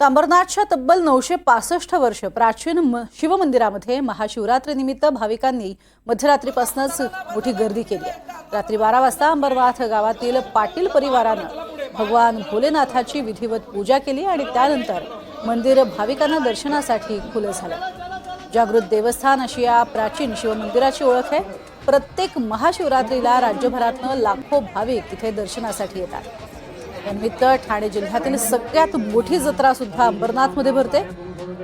अंबरनाथच्या तब्बल नऊशे पासष्ट वर्ष प्राचीन म- शिवमंदिरामध्ये महाशिवरात्रीनिमित्त भाविकांनी मध्यरात्रीपासूनच मोठी गर्दी केली आहे. रात्री बारा वाजता अंबरनाथ गावातील पाटील परिवारानं भगवान भोलेनाथाची विधिवत पूजा केली आणि त्यानंतर मंदिर भाविकांना दर्शनासाठी खुलं झालं. जागृत देवस्थान अशी या प्राचीन शिवमंदिराची ओळख आहे. प्रत्येक महाशिवरात्रीला राज्यभरातनं लाखो भाविक तिथे दर्शनासाठी येतात. यानिमित्त ठाणे जिल्ह्यातील सगळ्यात मोठी जत्रा सुद्धा अंबरनाथमध्ये भरते.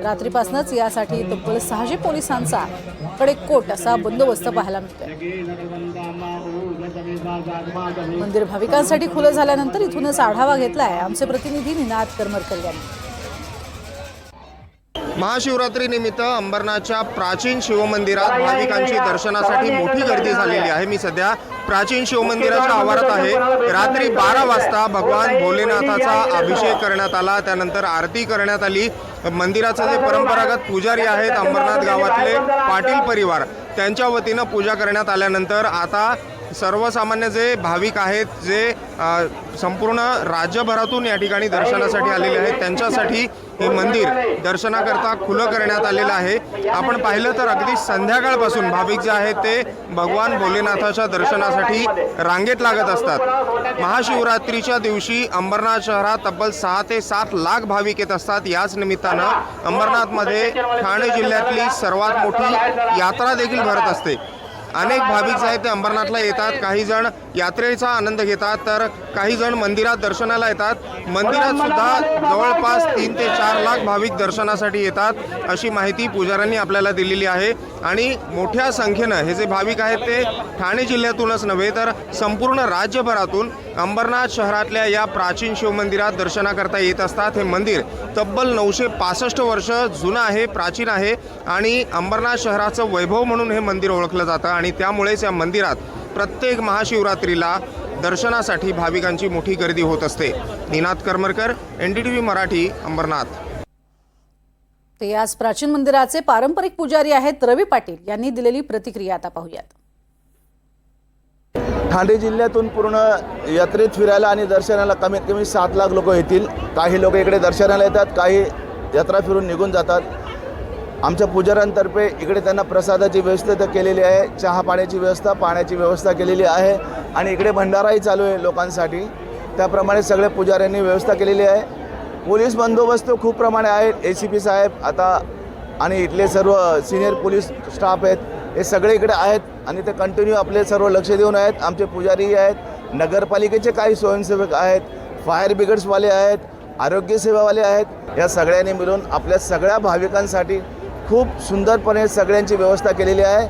रात्रीपासूनच यासाठी तब्बल सहाशे पोलिसांचा कडेकोट असा बंदोबस्त पाहायला मिळतोय. मंदिर भाविकांसाठी खुलं झाल्यानंतर इथूनच आढावा घेतलाय आमचे प्रतिनिधी निनाद करमरकर यांनी. महाशिवरात्री निमित्त अंबरनाथच्या प्राचीन शिवमंदिरात भाविकांची दर्शनासाठी मोठी गर्दी झालेली आहे. मी सध्या प्राचीन शिवमंदिराच्या आवारात आहे. रात्री बारा वाजता भगवान भोलेनाथाचा अभिषेक करण्यात आला. त्यानंतर आरती करण्यात आली. मंदिराचे जे परंपरागत पुजारी आहेत अंबरनाथ गावातले पाटील परिवार त्यांच्या वतीनं पूजा करण्यात आल्यानंतर आता सर्वसामान्य जे भाविक आहेत जे संपूर्ण राज्यभरातून या ठिकाणी दर्शनासाठी आलेले आहेत त्यांच्यासाठी हे मंदिर दर्शनाकरता खुलं करण्यात आलेलं आहे. आपण पाहिलं तर अगदी संध्याकाळपासून भाविक जे आहेत ते भगवान भोलेनाथाच्या दर्शनासाठी रांगेत लागत असतात. महाशिवरात्रीच्या दिवशी अंबरनाथ शहरात तब्बल सहा ते सात लाख भाविक येत असतात. याच निमित्तानं अंबरनाथमध्ये ठाणे जिल्ह्यातली सर्वात मोठी यात्रा देखील भरत असते. अनेक भाविक जे आहेत ते अंबरनाथला येतात काही जण यात्रेचा आनंद घेतात तर काही जण मंदिरात दर्शनाला येतात. मंदिरात सुद्धा जवळपास तीन ते चार लाख भाविक दर्शनासाठी येतात अशी माहिती पुजाऱ्यांनी आपल्याला दिलेली आहे. आणि मोठ्या संख्येनं हे जे भाविक आहेत ते ठाणे जिल्ह्यातूनच नव्हे तर संपूर्ण राज्यभरातून अंबरनाथ शहरातल्या या प्राचीन शिवमंदिरात दर्शनाकरता येत असतात. हे मंदिर तब्बल नऊशे पासष्ट वर्ष जुनं आहे प्राचीन आहे. आणि अंबरनाथ शहराचं वैभव म्हणून हे मंदिर ओळखलं जातं. आणि त्यामुळेच या मंदिरात प्रत्येक महाशिवरात्रीला दर्शनासाठी भाविकांची मोठी गर्दी होत असते. Ninad Karmarkar N D T V Marathi Ambarnath. ते याच प्राचीन मंदिराचे पारंपरिक पुजारी आहेत रवी पाटील. यांनी दिलेली प्रतिक्रिया आता पाहूयात. ठाणे जिल्ह्यातून पूर्ण यात्रेत फिरायला आणि दर्शनाला कमीत कमी सात लाख लोक येतील. काही लोक इकडे दर्शनाला येतात काही यात्रा फिरून निघून जातात. आमच्या पुजाऱ्यांतर्फे इकडे त्यांना प्रसादाची व्यवस्था तर केलेली आहे चहा पाण्याची व्यवस्था पाण्याची व्यवस्था केलेली आहे आणि इकडे भंडाराही चालू आहे लोकांसाठी. त्याप्रमाणे सगळे पुजाऱ्यांनी व्यवस्था केलेली आहे. पोलीस बंदोबस्त खूप प्रमाणे आहेत ए सी पी साहेब आता आणि इथले सर्व सिनियर पोलीस स्टाफ आहेत हे सगळे इकडे आहेत आणि ते कंटिन्यू आपले सर्व लक्ष देऊन आहेत. आमचे पुजारी आहेत नगरपालिकेचे काही स्वयंसेवक आहेत फायर ब्रिगेड्सवाले आहेत आरोग्यसेवावाले आहेत. या सगळ्यांनी मिळून आपल्या सगळ्या भाविकांसाठी खूप सुंदरपणे सगळ्यांची व्यवस्था केलेली आहे.